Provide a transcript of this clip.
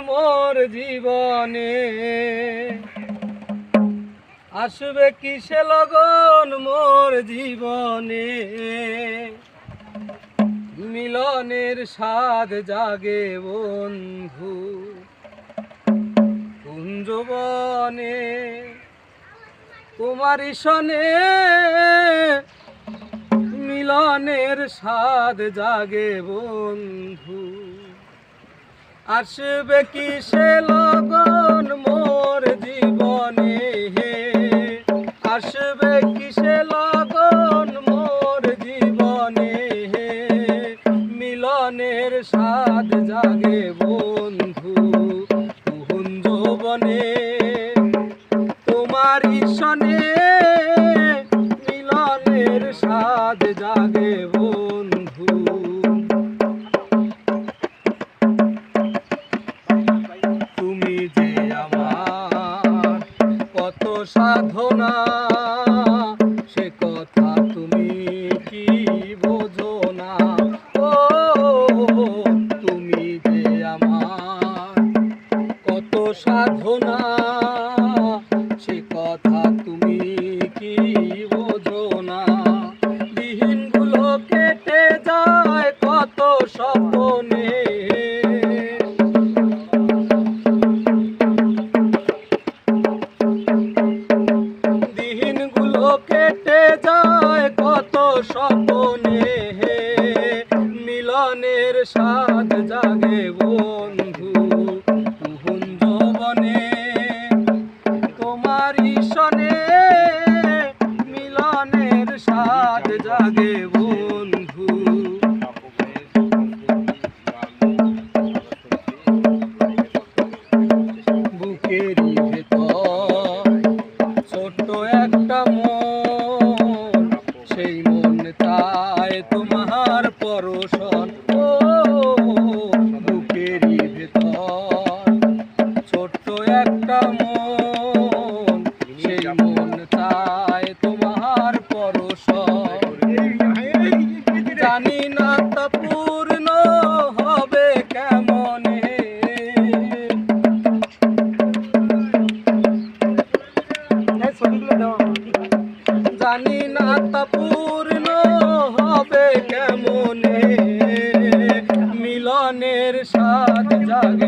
মোর জীবনে? আসবে কিসে লগন মোর জীবনে? মিলনের স্বাদ জাগে বন্ধু কুঞ্জবনে তোমারই সনে মিলনের স্বাদ জাগে বন্ধু। আসবে কি সে লগন মোর জীবনে? হে আসবে কি সে লগন মোর জীবনে? হে মিলনের স্বাদ জাগে বন্ধু কুঞ্জ বনে। তোমার ঈশনে মিলনের স্বাদ জাগে বন্ধু সাধনা। সে কথা তুমি কি বোঝো না? ও, তুমি যে আমার কত সাধনা। সে কথা তুমি কি বোঝো না? দিনগুলো কেটে যায়, কত স্বপ্নে স্বপ্নে মিলনের স্বাদ জাগে বন্ধু। কুঞ্জবনে তোমার ঈশনে মিলনের স্বাদ জাগে বন্ধু। বুকেরই ভেতর ছোট্ট একটা মন সেই মন তাই তোমার পরশন ও বুকেরই ভেতর। ছোট্ট একটা মন সেই মন তাই তোমার পরশন। জানি না তা পূর্ণ হবে কেমনে। জানি না তা স্বাদ